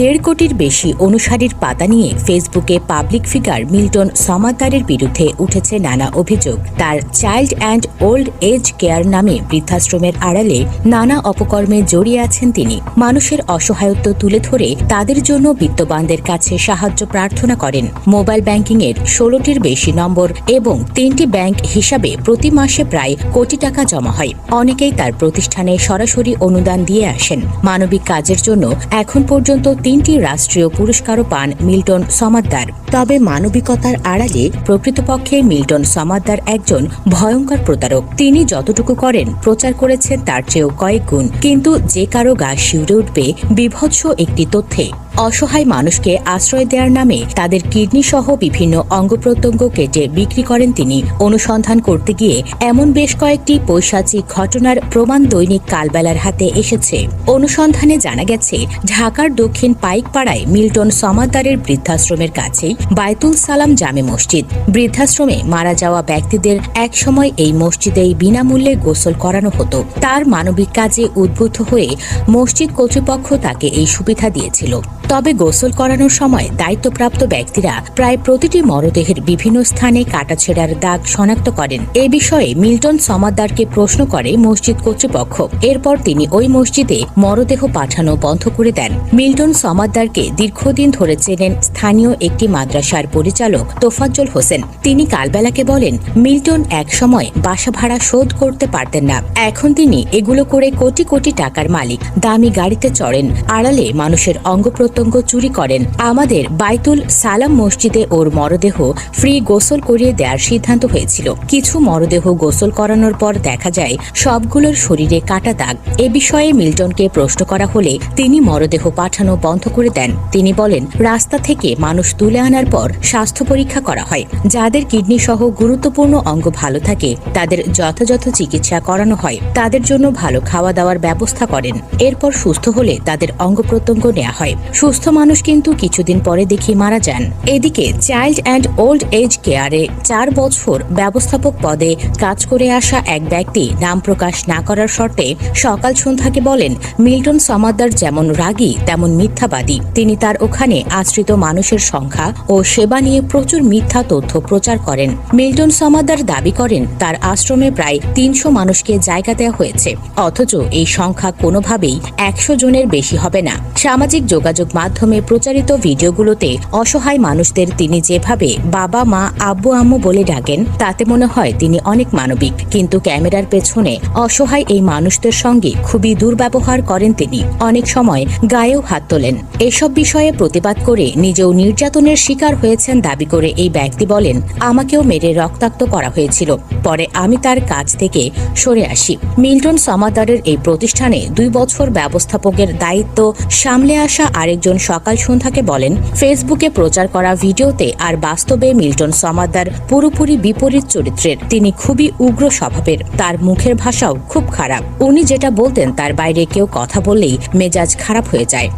দেড় কোটির বেশি অনুসারীর পাতা নিয়ে ফেসবুকে পাবলিক ফিগার মিল্টন সমাদ্দারের বিরুদ্ধে উঠেছে নানা অভিযোগ। তার child and old age care নামে বৃদ্ধাশ্রমের আড়ালে নানা অপকর্মে জড়িয়ে আছেন তিনি। মানুষের অসহায়ত্ব তুলে ধরে তাদের জন্য বিত্তবানদের কাছে সাহায্য প্রার্থনা করেন। মোবাইল ব্যাংকিংয়ের ষোলোটির বেশি নম্বর এবং তিনটি ব্যাংক হিসাবে প্রতি মাসে প্রায় কোটি টাকা জমা হয়। অনেকেই তার প্রতিষ্ঠানে সরাসরি অনুদান দিয়ে আসেন। মানবিক কাজের জন্য এখন পর্যন্ত তিনটি রাষ্ট্রীয় পুরস্কারও পান মিল্টন সমাদ্দার। তবে মানবিকতার আড়ালে প্রকৃতপক্ষে মিল্টন সমাদ্দার একজন ভয়ঙ্কর প্রতারক। তিনি যতটুকু করেন, প্রচার করেছেন তার চেয়েও কয়েক গুণ। কিন্তু যে কারও গা শিউরে উঠবে, বিভৎস একটি তথ্যে। অসহায় মানুষকে আশ্রয় দেওয়ার নামে তাদের কিডনি সহ বিভিন্ন অঙ্গ প্রত্যঙ্গ কেটে বিক্রি করেন তিনি। অনুসন্ধান করতে গিয়ে এমন বেশ কয়েকটি পৈশাচিক ঘটনার প্রমাণ দৈনিক কালবেলার হাতে এসেছে। অনুসন্ধানে জানা গেছে, ঢাকার দক্ষিণ পাইকপাড়ায় মিল্টন সমাদ্দারের বৃদ্ধাশ্রমের কাছেই বায়তুল সালাম জামে মসজিদ। বৃদ্ধাশ্রমে মারা যাওয়া ব্যক্তিদের একসময় এই মসজিদেই বিনামূল্যে গোসল করানো হতো। তার মানবিক কাজে উদ্বুদ্ধ হয়ে মসজিদ কর্তৃপক্ষ তাকে এই সুবিধা দিয়েছিল। তবে গোসল করানোর সময় দায়িত্বপ্রাপ্ত ব্যক্তিরা প্রায় প্রতিটি মরদেহের বিভিন্ন স্থানে কাটাছেড়ার দাগ শনাক্ত করেন। এ বিষয়ে মিল্টন সমাদ্দারকে প্রশ্ন করে মসজিদ কর্তৃপক্ষ। এরপর তিনি ওই মসজিদে মরদেহ পাঠানো বন্ধ করে দেন। মিল্টন সমাদ্দারকে দীর্ঘদিন ধরে চেনেন স্থানীয় একটি মাদ্রাসার পরিচালক তোফাজ্জল হোসেন। তিনি কালবেলাকে বলেন, মিল্টন এক সময় বাসা ভাড়া শোধ করতে পারতেন না। এখন তিনি এগুলো করে কোটি কোটি টাকার মালিক। দামি গাড়িতে চড়েন। আড়ালে মানুষের অঙ্গ প্রত্যঙ্গ চুরি করেন। আমাদের বাইতুল সালাম মসজিদে ওর মরদেহ ফ্রি গোসল করিয়ে দেওয়ার সিদ্ধান্ত হয়েছিল। কিছু মরদেহ গোসল করানোর পর দেখা যায়, সবগুলোর শরীরে কাটা দাগ। এ বিষয়ে মিল্টনকে প্রশ্ন করা হলে তিনি মরদেহ পাঠানো বন্ধ করে দেন। তিনি বলেন, রাস্তা থেকে মানুষ তুলে আনার পর স্বাস্থ্য পরীক্ষা করা হয়। যাদের কিডনি সহ গুরুত্বপূর্ণ অঙ্গ ভালো থাকে, তাদের যথাযথ চিকিৎসা করানো হয়। তাদের জন্য ভালো খাওয়া দাওয়ার ব্যবস্থা করেন। এরপর সুস্থ হলে তাদের অঙ্গ প্রত্যঙ্গ নেওয়া হয়। সুস্থ মানুষ কিন্তু কিছুদিন পরে দেখি মারা যান। এদিকে চাইল্ড অ্যান্ড ওল্ড এজ কেয়ারে চার বছর ব্যবস্থাপক পদে কাজ করে আসা এক ব্যক্তি নাম প্রকাশ না করার শর্তে সকাল সন্ধ্যাকে বলেন, মিল্টন সমাদ্দার যেমন রাগী, তেমন মিথ্যাবাদী। তিনি তার ওখানে আশ্রিত মানুষের সংখ্যা ও সেবা নিয়ে প্রচুর মিথ্যা তথ্য প্রচার করেন। মিল্টন সমাদ্দার দাবি করেন, তার আশ্রমে প্রায় তিনশো মানুষকে জায়গা দেওয়া হয়েছে। অথচ এই সংখ্যা কোনোভাবেই একশো জনের বেশি হবে না। সামাজিক যোগাযোগ মাধ্যমে প্রচারিত ভিডিওগুলোতে অসহায় মানুষদের তিনি যেভাবে বাবা, মা, আব্বু, আম্মু বলে ডাকেন, তাতে মনে হয় তিনি অনেক মানবিক। কিন্তু ক্যামেরার পেছনে অসহায় এই মানুষদের সঙ্গে খুবই দুর্ব্যবহার করেন তিনি। অনেক সময় গায়েও হাত তোলেন। এসব বিষয়ে প্রতিবাদ করে নিজেও নির্যাতনের শিকার হয়েছেন দাবি করে এই ব্যক্তি বলেন, আমাকেও মেরে রক্তাক্ত করা হয়েছিল। পরে আমি তার কাছ থেকে সরে আসি। মিল্টন সমাদারের এই প্রতিষ্ঠানে দুই বছর ব্যবস্থাপকের দায়িত্ব সামলে আসা আরেকজন সকাল সন্ধ্যাকে বলেন, ফেসবুকে প্রচার করা ভিডিওতে আর বাস্তবে মিল্টন সমাদার পুরোপুরি বিপরীত চরিত্রের। তিনি খুবই উগ্র স্বভাবের। তার মুখের ভাষাও খুব খারাপ। উনি যেটা বলতেন তার বাইরে কেউ কথা বললেই মেজাজ খারাপ হয়ে যায়।